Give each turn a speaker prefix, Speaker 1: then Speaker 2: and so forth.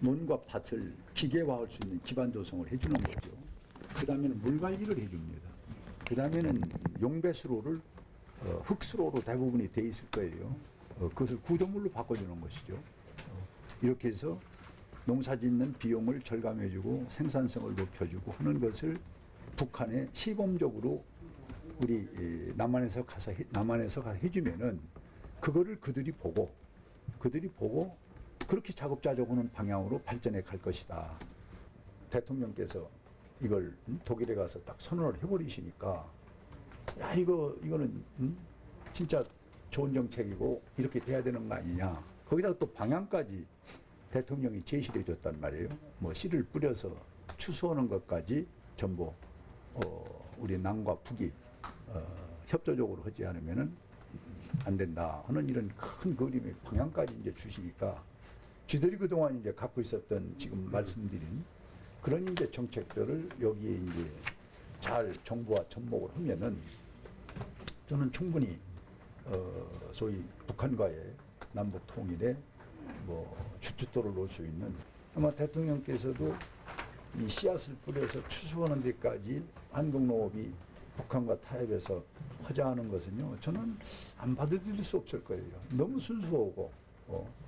Speaker 1: 논과 밭을 기계화할 수 있는 기반 조성을 해주는 거죠. 그 다음에는 물 관리를 해줍니다. 그 다음에는 용배수로를 어, 흙수로로 대부분이 돼 있을 거예요. 어, 그것을 구조물로 바꿔주는 것이죠. 어, 이렇게 해서 농사 짓는 비용을 절감해주고 생산성을 높여주고 하는 것을 북한에 시범적으로 우리 이, 남한에서 가서 해, 남한에서 가 해주면은 그거를 그들이 보고 그들이 보고 그렇게 자급자족하는 방향으로 발전해 갈 것이다. 대통령께서 이걸 음, 독일에 가서 딱 선언을 해버리시니까 야 이거 이거는 음, 진짜 좋은 정책이고 이렇게 돼야 되는 거 아니냐. 거기다가 또 방향까지 대통령이 제시를 해줬단 말이에요. 뭐 씨를 뿌려서 추수하는 것까지 전부 어, 우리 남과 북이 어, 협조적으로 하지 않으면은 안 된다 하는 이런 큰 그림의 방향까지 이제 주시니까 쥐들이 그동안 이제 갖고 있었던 지금 말씀드린 그런 이제 정책들을 여기에 이제 잘 정부와 접목을 하면은 저는 충분히 어 소위 북한과의 남북 통일에 뭐 주춧돌을 놓을 수 있는 아마 대통령께서도 이 씨앗을 뿌려서 추수하는 데까지 한국 농업이 북한과 타협해서 하자하는 것은요 저는 안 받아들일 수 없을 거예요 너무 순수하고 어.